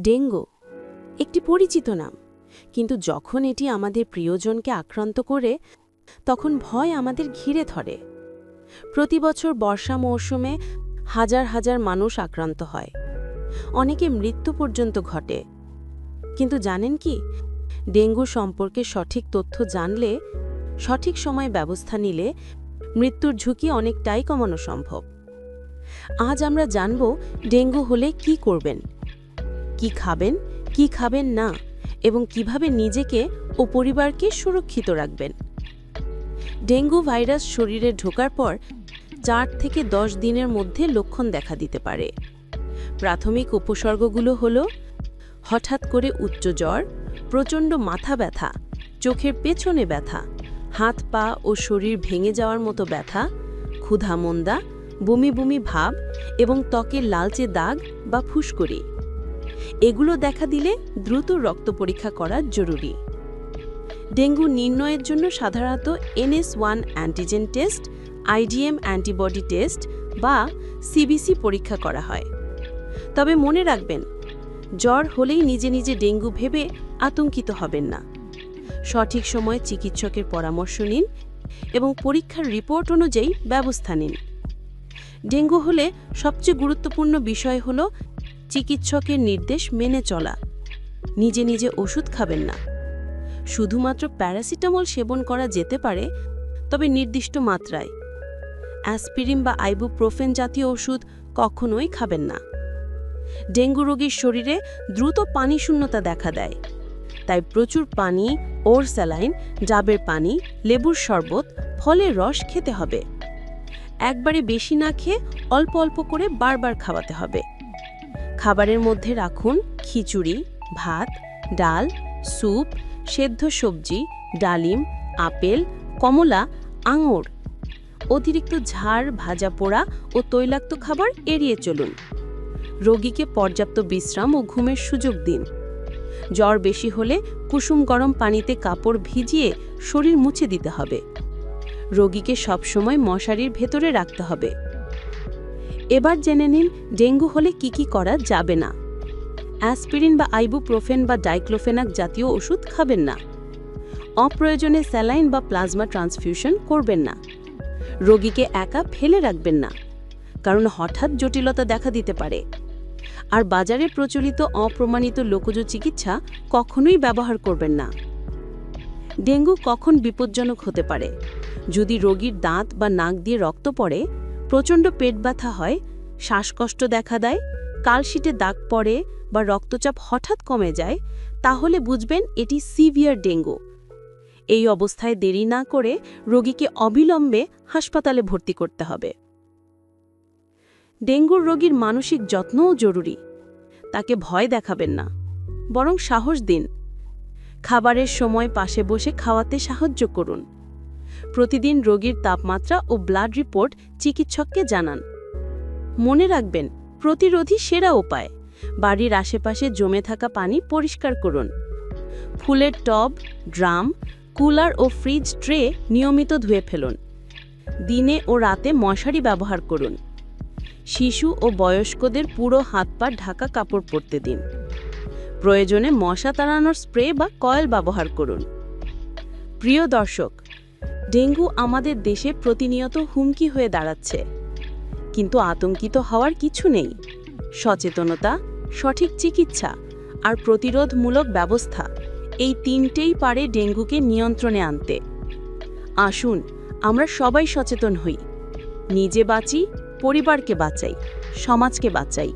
Dengue, একটি পরিচিত নাম। কিন্তু যখন এটি আমাদের প্রিয়জনকে আক্রান্ত করে, তখন ভয় আমাদের ঘিরে ধরে। প্রতি বছর বর্ষা মৌসুমে হাজার হাজার মানুষ আক্রান্ত হয়। অনেকে মৃত্যু পর্যন্ত ঘটে। কিন্তু জানেন কি? ডেঙ্গু সম্পর্কে সঠিক তথ্য জানলে, সঠিক সময়ে ব্যবস্থা নিলে মৃত্যুর ঝুঁকি অনেকটাই কমানো সম্ভব। আজ আমরা জানব ডেঙ্গু হলে কি করবেন। কি খাবেন কি খাবেন না এবং কীভাবে নিজেকে ও পরিবারকে সুরক্ষিত রাখবেন। ডেঙ্গু ভাইরাস শরীরে ঢোকার পর চার থেকে দশ দিনের মধ্যে লক্ষণ দেখা দিতে পারে। প্রাথমিক উপসর্গগুলো হল, হঠাৎ করে উচ্চ জ্বর, প্রচণ্ড মাথা ব্যথা, চোখের পেছনে ব্যথা, হাত পা ও শরীর ভেঙে যাওয়ার মতো ব্যথা, ক্ষুধা মন্দা, বমি বমি ভাব এবং ত্বকের লালচে দাগ বা ফুসকুড়ি। এগুলো দেখা দিলে দ্রুত রক্ত পরীক্ষা করা জরুরি। ডেঙ্গু নির্ণয়ের জন্য সাধারণত NS one antigen test IgM antibody test বা সিবিসি পরীক্ষা করা হয়। তবে মনে রাখবেন, জ্বর হলেই নিজে নিজে ডেঙ্গু ভেবে আতঙ্কিত হবেন না। সঠিক সময়ে চিকিৎসকের পরামর্শ নিন এবং পরীক্ষার রিপোর্ট অনুযায়ী ব্যবস্থা নিন। ডেঙ্গু হলে সবচেয়ে গুরুত্বপূর্ণ বিষয় হল চিকিৎসকের নির্দেশ মেনে চলা। নিজে নিজে ওষুধ খাবেন না। শুধুমাত্র প্যারাসিটামল সেবন করা যেতে পারে, তবে নির্দিষ্ট মাত্রায়। অ্যাসপিরিন বা আইবুপ্রোফেন জাতীয় ওষুধ কখনোই খাবেন না। ডেঙ্গু রোগীর শরীরে দ্রুত পানি শূন্যতা দেখা দেয়। তাই প্রচুর পানি, ওর স্যালাইন, ডাবের পানি, লেবুর শরবত, ফলের রস খেতে হবে। একবারে বেশি না খেয়ে অল্প অল্প করে বারবার খাওয়াতে হবে। খাবারের মধ্যে রাখুন খিচুড়ি, ভাত, ডাল, স্যুপ, সেদ্ধ সবজি, ডালিম, আপেল, কমলা, আঙুর। অতিরিক্ত ঝাড় ভাজা পোড়া ও তৈলাক্ত খাবার এড়িয়ে চলুন। রোগীকে পর্যাপ্ত বিশ্রাম ও ঘুমের সুযোগ দিন। জ্বর বেশি হলে কুসুম গরম পানিতে কাপড় ভিজিয়ে শরীর মুছে দিতে হবে। রোগীকে সবসময় মশারির ভেতরে রাখতে হবে। এবার জেনে নিন ডেঙ্গু হলে কি কি করা যাবে না। অ্যাসপিরিন বা আইবুপ্রোফেন বা ডাইক্লোফেনাক জাতীয় ওষুধ খাবেন না। অপ্রয়োজনে স্যালাইন বা প্লাজমা ট্রান্সফিউশন করবেন না। রোগীকে একা ফেলে রাখবেন না, কারণ হঠাৎ জটিলতা দেখা দিতে পারে। আর বাজারে প্রচলিত অপ্রমাণিত লোকজ চিকিৎসা কখনোই ব্যবহার করবেন না। ডেঙ্গু কখন বিপজ্জনক হতে পারে? যদি রোগীর দাঁত বা নাক দিয়ে রক্ত পড়ে প্রচণ্ড পেট ব্যথা হয়, শ্বাসকষ্ট দেখা দেয়, কালশিটে দাগ পড়ে বা রক্তচাপ হঠাৎ কমে যায়, তাহলে বুঝবেন এটি সিভিয়ার ডেঙ্গু। এই অবস্থায় দেরি না করে রোগীকে অবিলম্বে হাসপাতালে ভর্তি করতে হবে। ডেঙ্গুর রোগীর মানসিক যত্নও জরুরি। তাকে ভয় দেখাবেন না। বরং সাহস দিন। খাবারের সময় পাশে বসে খাওয়াতে সাহায্য করুন। প্রতিদিন রোগীর তাপমাত্রা ও ব্লাড রিপোর্ট চিকিৎসককে জানান। মনে রাখবেন, প্রতিরোধী সেরা উপায়। বাড়ির আশেপাশে জমে থাকা পানি পরিষ্কার করুন। ফুলের টব, ড্রাম, কুলার ও ফ্রিজ ট্রে নিয়মিত ধুয়ে ফেলুন। দিনে ও রাতে মশারি ব্যবহার করুন। শিশু ও বয়স্কদের পুরো হাত পা ঢাকা কাপড় পরতে দিন। প্রয়োজনে মশা তাড়ানোর স্প্রে বা কয়েল ব্যবহার করুন। প্রিয় দর্শক ডেঙ্গু আমাদের দেশে প্রতিনিয়ত হুমকি হয়ে দাঁড়াচ্ছে। কিন্তু আতঙ্কিত হওয়ার কিছু নেই। সচেতনতা, সঠিক চিকিৎসা আর প্রতিরোধমূলক ব্যবস্থা এই তিনটেই পারে ডেঙ্গুকে নিয়ন্ত্রণে আনতে। আসুন, আমরা সবাই সচেতন হই। নিজে বাঁচি, পরিবারকে বাঁচাই, সমাজকে বাঁচাই।